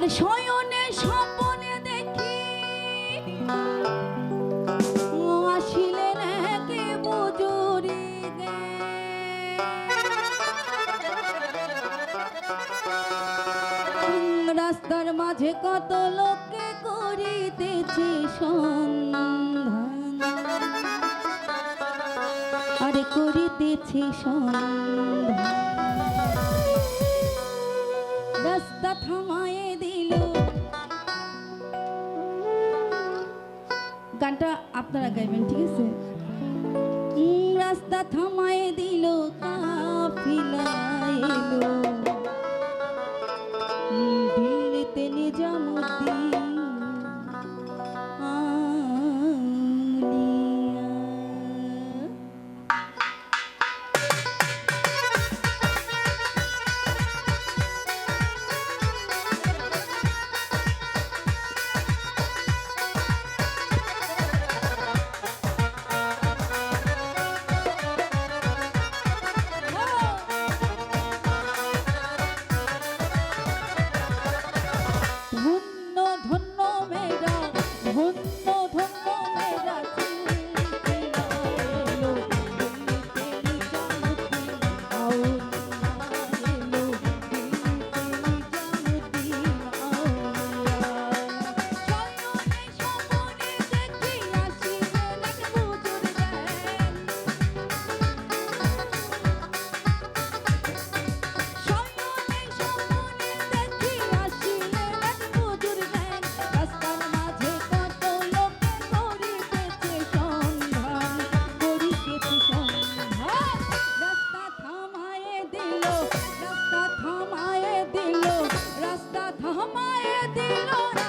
আর শয়নে স্বপনে দেখি। আসিলেন একে বুজুরি রাস্তার মাঝে কত লোকে করিতেছে সন্ধান। আরে করিতেছি সন্ধান। আপনারা গাইবেন ঠিক আছে? রাস্তা থামাই দিল কাফিলা এলো। Угу. রাস্তা থামায়ে দিল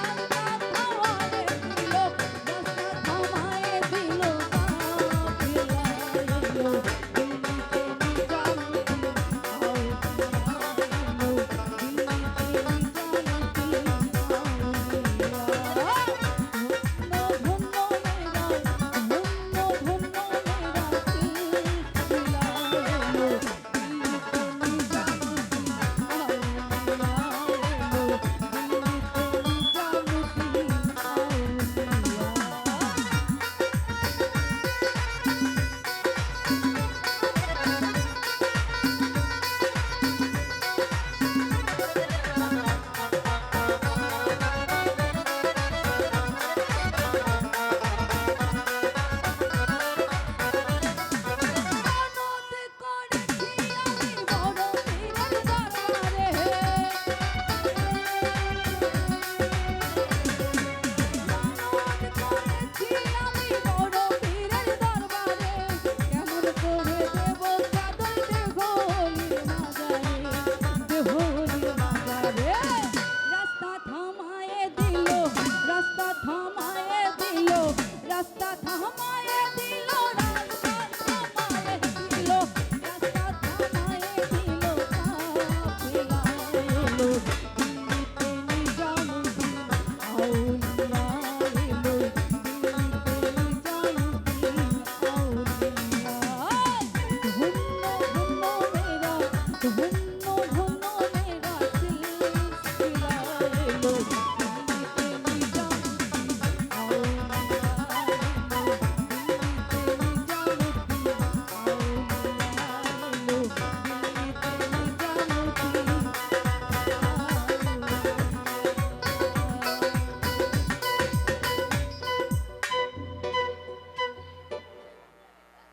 you.